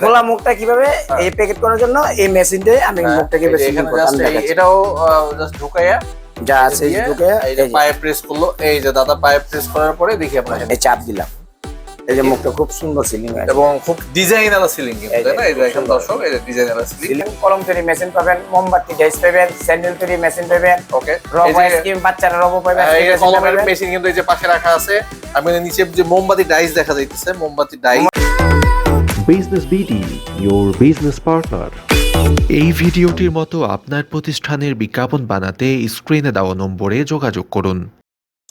খোলা মুখটা কীভাবে এই প্যাকেট করার জন্য এই মেশিনটাই আমি হ্যাঁ, মুখটাকে just এই- এটাও জাস্ট ঢুকাইয়া যা আছে ঢুকে পায়ে প্রেস করল এই যে দাদা পায়ে প্রেস করার পরে দেখি আপনাকে এই চাপ দিলাম এই যে মুখটা খুব সুন্দর সিলিং এবং খুব ডিজাইন আলা সিলিং কিন্তু না এই যে এখন দর্শক এই যে ডিজাইন আলা সিলিং কলম তৈরি মেশিন পাবেন মোমবাতি ডাইস পাবেন স্যান্ডেল তৈরি মেশিন পাবেন ওকে রব আইসক্রিম বাচ্চারা রব পাবেন হ্যাঁ, এই কলমের মেশিন কিন্তু এই যে পাশে রাখা আছে আমি নিচে যে মোমবাতি ডাইস দেখা যাইতেছে মোমবাতি dice business BD your business partner এই ভিডিওটির মতো আপনার প্রতিষ্ঠানের বিজ্ঞাপন বানাতে স্ক্রিনে দেওয়া নম্বরে যোগাযোগ করুন।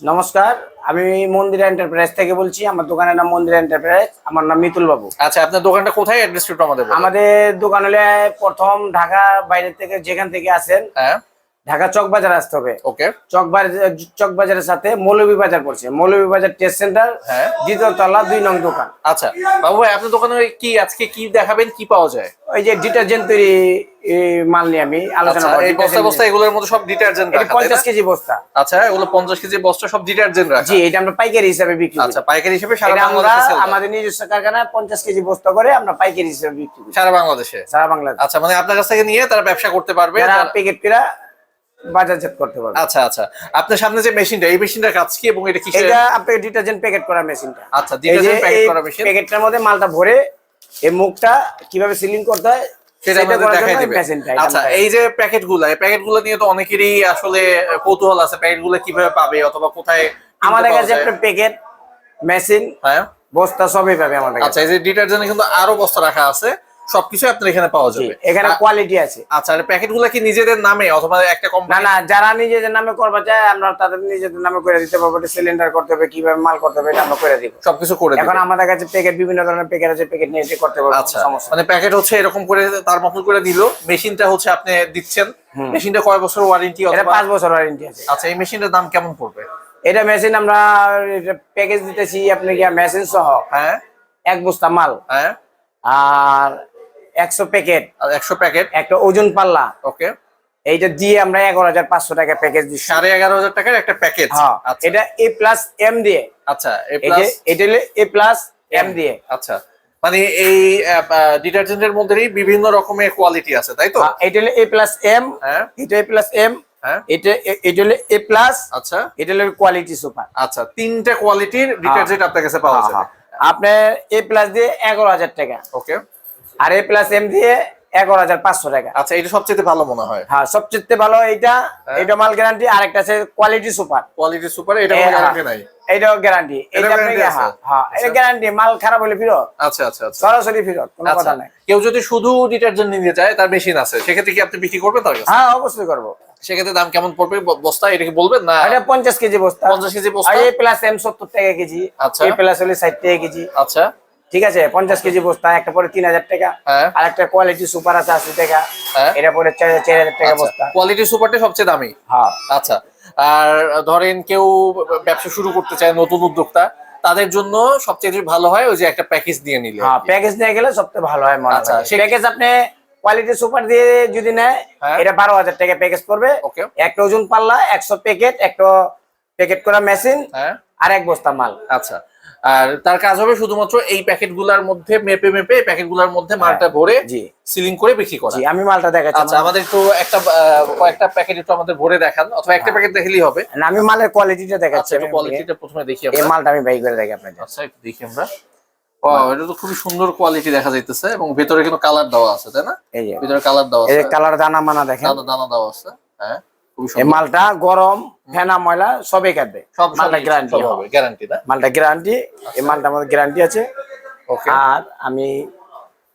নমস্কার আমি মন্দিরা এন্টারপ্রাইজ থেকে বলছি। আমার দোকানের নাম মন্দিরা এন্টারপ্রাইজ। আমার নাম মিতুল বাবু। আচ্ছা আপনার দোকানটা কোথায়? অ্যাড্রেস আমাদের আমাদের দোকান হলে প্রথম ঢাকা বাইরে থেকে যেখান থেকে আসেন। হ্যাঁ। ঢাকা চক বাজার আসতে হবে। ওকে। চক বাজার চক বাজারের সাথে মৌলভী বাজার পড়ছে। মৌলভী বাজার টেস্ট সেন্টার হ্যাঁ। দ্বিতীয় তলা দুই নং দোকান। আচ্ছা। বাবু ভাই আপনার দোকানে কি আজকে কি দেখাবেন কি পাওয়া যায়? ওই যে ডিটারজেন্ট তৈরি মাল নিয়ে আমি আলোচনা আচ্ছা করব। এই বস্তা বস্তা এগুলোর মধ্যে সব ডিটারজেন্ট রাখা তাই পঞ্চাশ না? কেজি বস্তা। আচ্ছা এগুলো পঞ্চাশ কেজি বস্তা সব ডিটারজেন্ট রাখা। জি এটা আমরা পাইকারি হিসাবে বিক্রি করি। আচ্ছা পাইকারি হিসেবে সারা বাংলাদেশে sell আমাদের নিজস্ব কারখানায় পঞ্চাশ কেজি বস্তা করে আমরা পাইকারি হিসাবে বিক্রি করি। সারা বাংলাদেশে? সারা বাংলাদেশ। আচ্ছা মানে আপনার কাছ থেকে নিয়ে তারা ব্যবসা করতে পারবে তারা- প্যাকেট কিরা বাজারজাত করতে পারবে। আচ্ছা আচ্ছা। আপনার সামনে যে মেশিনটা এই মেশিনটার কাজ কি এবং এটা কিসের? এটা ডিটারজেন্ট প্যাকেট করা মেশিনটা। আচ্ছা ডিটারজেন্ট প্যাকেট করা মেশিন প্যাকেটটার মধ্যে মালটা ভরে এই মুখটা কীভাবে সিলিং করতে হয় আচ্ছা এই যে প্যাকেটগুলা এই প্যাকেটগুলো নিয়ে তো অনেকেরই আসলে কৌতূহল আছে প্যাকেটগুলো কীভাবে পাবে অথবা কোথায় আমাদের কাছে একটা প্যাকেট মেশিন হ্যাঁ। বস্তা সবই পাবে আমাদের আচ্ছা এই যে ডিটারজেন্টে কিন্তু আরও বস্তা রাখা আছে। সবকিছু আপনার এখানে পাওয়া যাবে। এখানে কোয়ালিটি আছে। আচ্ছা আর প্যাকেটগুলা কি নিজেদের নামে অথবা একটা কোম্পানি না না যারা নিজেদের নামে করবে চায় আমরা তাদের নিজেদের নামে করে দিতে পারব সিলিন্ডার করতে হবে কীভাবে মাল করতে হবে এটা আমরা করে দিব। সবকিছু করে এখন আমাদের কাছে প্যাকেট বিভিন্ন ধরনের প্যাকেট আছে প্যাকেট নিয়ে এসে করতে পারব আচ্ছা সমস্যা মানে প্যাকেট হচ্ছে এরকম করে তার মতন করে দিল মেশিনটা হচ্ছে আপনি দিচ্ছেন। মেশিনটা কয় বছর ওয়ারেন্টি এটা অথবা পাঁচ বছর ওয়ারেন্টি আছে। আচ্ছা এই মেশিনটার দাম কেমন পড়বে? এটা মেশিন আমরা প্যাকেজ দিতেছি আপনি কি মেশিন সহ? হ্যাঁ। এক বস্তা মাল। হ্যাঁ। আর একশো প্যাকেট। একশো প্যাকেট? একটা ওজন পাল্লা। ওকে। এইটা দিয়ে আমরা এগারো হাজার পাঁচশো টাকা প্যাকেজ দিচ্ছি। সাড়ে এগারো হাজার টাকার একটা প্যাকেজ হ্যাঁ আচ্ছা। এটা এ প্লাস এম দিয়ে। আচ্ছা এটা হলো এ প্লাস এম দিয়ে। আচ্ছা। মানে এই ডিটারজেন্টের মধ্যেই বিভিন্ন রকমের কোয়ালিটি আছে তাই তো? হ্যাঁ, এটা হলো এ প্লাস এম হ্যাঁ। এটা এ প্লাস এম হ্যাঁ। এটা এটা হলো এ প্লাস আচ্ছা। এটা হলো কোয়ালিটি সুপার আচ্ছা তিনটা কোয়ালিটির ডিটারজেন্ট আপনার কাছে পাওয়া যাবে। আপনার এ প্লাস দিয়ে এগারো হাজার টাকা। ওকে আর এ প্লাস এম দিয়ে এগারো হাজার পাঁচশো টাকা। আচ্ছা এটা সবচেয়ে ভালো মনে হয়। হ্যাঁ সবচেয়ে ভালো এইটা। হ্যাঁ। এটা মাল গ্যারান্টি আর একটা আছে কোয়ালিটি সুপার কোয়ালিটি সুপার এটা গ্যারান্টি নাই। এইটাও গ্যারান্টি এটা? হ্যাঁ হ্যাঁ এটা আচ্ছা। গ্যারান্টি মাল খারাপ হলে ফিরত। আচ্ছা আচ্ছা আচ্ছা। সরাসরি ফিরত কোনো আচ্ছা কথা নাই। কেউ যদি শুধু ডিটারজেন্ট নিতে চায় তার মেশিন আছে। সেক্ষেত্রে কি আপনি বিক্রি করবেন তার হ্যাঁ অবশ্যই করব। সেক্ষেত্রে দাম কেমন পড়বে বস্তা? এটা কি বলবেন না? এটা পঞ্চাশ কেজি বস্তা। 50 কেজি বস্তা? এ প্লাস এম সত্তর টাকা কেজি। আচ্ছা। এ প্লাস হলে ষাট টাকা কেজি। আচ্ছা। ঠিক আছে পঞ্চাশ কেজি বস্তা একটা পরে তিন হাজার টাকা হ্যাঁ। আর একটা কোয়ালিটি সুপার আছে আশি টাকা হ্যাঁ। এটা পরে চার হাজার টাকা বস্তা। কোয়ালিটি সুপারটা সবচেয়ে দামি। হ্যাঁ। আচ্ছা আর ধরেন কেউ ব্যবসা শুরু করতে চায় নতুন উদ্যোক্তা তাদের জন্য সবচেয়ে ভালো হয় ওই যে একটা প্যাকেজ দিয়ে নিলে হ্যাঁ প্যাকেজ নিয়ে গেলে সবচেয়ে ভালো হয় মনে আচ্ছা, হয় সে- প্যাকেজ আপনি কোয়ালিটি সুপার দিয়ে যদি নেয় হ্যাঁ। এটা বারো হাজার টাকা প্যাকেজ পড়বে. একটা ওজন পাল্লা একশো প্যাকেট একটা প্যাকেট করা মেশিন হ্যাঁ। আর এক বস্তা মাল। আচ্ছা। আর তার কাজ হবে শুধুমাত্র এই প্যাকেটগুলার মধ্যে মেপে মেপে প্যাকেটগুলার মধ্যে মালটা ভরে সিলিং করে বিক্রি করা। জি আমি মালটা দেখাচ্ছি। আচ্ছা আমাদের একটু একটা কয়েকটা প্যাকেট একটু আমাদের ভরে দেখান অথবা একটা প্যাকেট দেখলেই হবে। না, আমি মালের কোয়ালিটিটা আচ্ছা দেখাচ্ছি একটু কোয়ালিটিটা প্রথমে দেখি এই মালটা আমি বাই করে দেখি আপনাদের। আচ্ছা একটু দেখি আমরা। এটা তো খুবই সুন্দর কোয়ালিটি দেখা যাইতেছে এবং ভেতরে কিন্তু কালার দেওয়া আছে তাই না? এই ভিতরে কালার দেওয়া আছে। কালার দানা মানা দেখেন। দানা দানা দেওয়া আছে হ্যাঁ। মালটা গরম ফেনা ময়লা সবই কাটবে সব মালটা গ্যারান্টি হবে গ্যারান্টি মালটা গ্যারান্টি এই মালটা আমাদের গ্যারান্টি আছে। আর আমি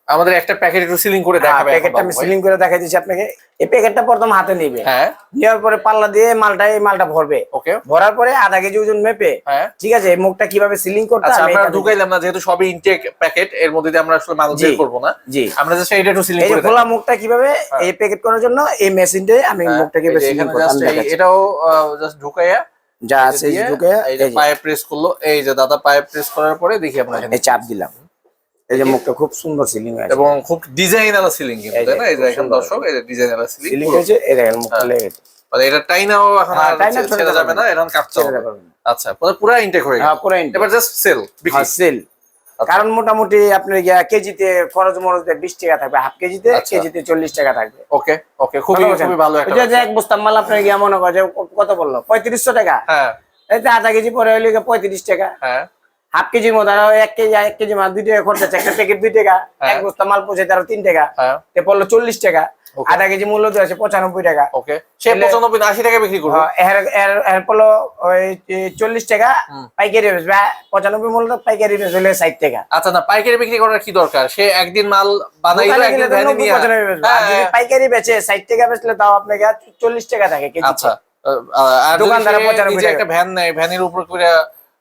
আমাদের একটা প্যাকেট একটু সিলিং করে দেখাবে এখন প্যাকেটটা আমি সিলিং করে দেখাই দিচ্ছি আপনাকে। এই প্যাকেটটা প্রথম হাতে নিবে। হ্যাঁ। নেওয়ার পরে পাল্লা দিয়ে মালটা এই মালটা ভরবে। ওকে ভরার পরে আধা কেজি ওজন মেপে হ্যাঁ। ঠিক আছে এই মুখটা কীভাবে সিলিং করতে আচ্ছা হবে আমরা ঢুকাইলাম না যেহেতু সবই ইনটেক প্যাকেট এর মধ্যে দিয়ে আমরা আসলে মাল। বের করব না। জি। আমরা জাস্ট এটা একটু সিলিং করে খোলা মুখটা কীভাবে এই প্যাকেট করার জন্য এই মেশিনটাই আমি হ্যাঁ, মুখটাকে যে সিলিং করতে। এটাও জাস্ট ঢুকাইয়া যা আছে এই যে দিয়ে, ঢুকে এই যে পায়ে প্রেস করল এই যে দাদা পায়ে প্রেস করার পরে দেখি এই চাপ দিলাম। এই যে মুখটা খুব সুন্দর সিলিং হয়েছে। এবং খুব ডিজাইন আলা সিলিং কিন্তু তাই না? এই যে এখন দর্শক এই ডিজাইন আলা সিলিং সিলিং হয়েছে এই দেখেন মুখটা লেগে গেছে। মানে এটা টাইনাও এখন হ্যাঁ, আর ছেড়ে যাবে না এখন কাটতে হবে। আচ্ছা পুরো ইনটেক হয়ে গেল হ্যাঁ পুরো ইন্ডিয়া এবার জাস্ট সেল বিক্রি। সেল আচ্ছা। কারণ মোটামুটি আপনার গিয়া কেজিতে খরচ মরচ দিয়ে বিশ টাকা থাকবে হাফ কেজিতে আচ্ছা। কেজিতে চল্লিশ টাকা থাকবে। ওকে ওকে খুবই খুবই ভালো এক বস্তা মাল আপনার গিয়া মনে করে কত বলল? পঁয়ত্রিশশো টাকা। হ্যাঁ। আধা কেজি পরে হইলে পঁয়ত্রিশ টাকা। হ্যাঁ। হাফ কেজির মধ্যে আরও এক কেজি এক কেজি মাল দুই টাকা খরচ একটা প্যাকেট দুই টাকা হ্যাঁ। এক বস্তা মাল পৌঁছে আরও তিন টাকা। হ্যাঁ। তে পড়ল চল্লিশ টাকা। আধা কেজি মূল্য দিয়ে আছে পঁচানব্বই টাকা। ওকে। সে পঁচানব্বই আশি টাকা বিক্রি করবে? হ্যাঁ, এর পড়ল ওই চল্লিশ টাকা পাইকারি পঁচানব্বই মূল্য পাইকারি বেচবে ষাট টাকা। আচ্ছা না পাইকারি বিক্রি করার কি দরকার? সে একদিন মাল বানাইলো দোকানে একদিন গেলে তো ভ্যানে 90 নিয়ে পঁচানব্বই বেচবে। আর যদি পাইকারি বেচে ষাট টাকা বেচলে তাও আপনাকে চল্লিশ টাকা থাকে কেজি। আচ্ছা। দোকানদারে সে 95 নিজে টাকা। একটা ভ্যান নেয় ভ্যানের উপর করে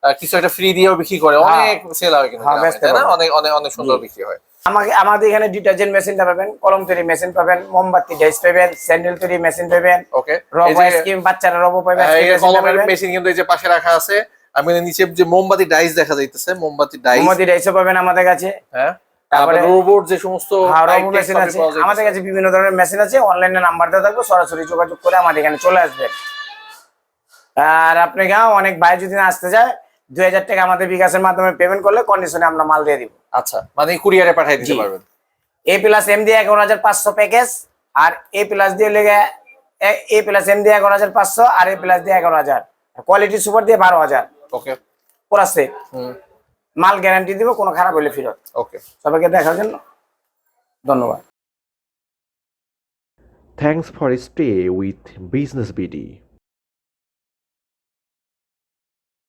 কিছু একটা ফ্রি দিয়েও বিক্রি করে। হ্যাঁ। অনেক সেল হয় কিন্তু হ্যাঁ। অনেক অনেক অনেক সুন্দর বিক্রি হয়। আমাকে আমাদের এখানে ডিটারজেন্ট মেশিনটা পাবেন কলম তৈরি মেশিন পাবেন মোমবাতি ডাইস পাবেন স্যান্ডেল তৈরি মেশিন পাবেন ওকে রব আইসক্রিম বাচ্চারা রব পাবেন এই যে আইসক্রিম মেশিনটা কলমের মেশিন কিন্তু এই যে পাশে রাখা আছে আমি নিচে যে মোমবাতি ডাইস দেখা যাইতেছে মোমবাতি ডাইস মোমবাতি ডাইসও পাবেন আমাদের কাছে। হ্যাঁ। তারপরে- রোবট যে সমস্ত হ্যাঁ মেশিন আছে। আমাদের কাছে বিভিন্ন ধরনের মেশিন আছে অনলাইনে নাম্বার দেওয়া থাকবে সরাসরি যোগাযোগ করে আমাদের এখানে চলে আসবেন। আর আপনি গাও অনেক ভাই যদি আসতে যায় দুই হাজার টাকা আমাদের বিকাশের মাধ্যমে পেমেন্ট করলে কন্ডিশনে আমরা মাল দিয়ে দিব। আচ্ছা মানে কুরিয়ারে পাঠিয়ে দিতে পারবেন? এ প্লাস এম দিয়ে এগারো হাজার পাঁচশো প্যাকেজ আর এ প্লাস দিয়ে লেগে এ প্লাস এম দিয়ে এগারো হাজার পাঁচশো আর এ প্লাস দিয়ে এগারো হাজার। কোয়ালিটি সুপার দিয়ে বারো হাজার। ওকে পুরাছে হুম। মাল গ্যারান্টি দিব কোনো খারাপ হলে ফেরত। ওকে সবাইকে দেখার জন্য ধন্যবাদ। Thanks for stay with Business BD.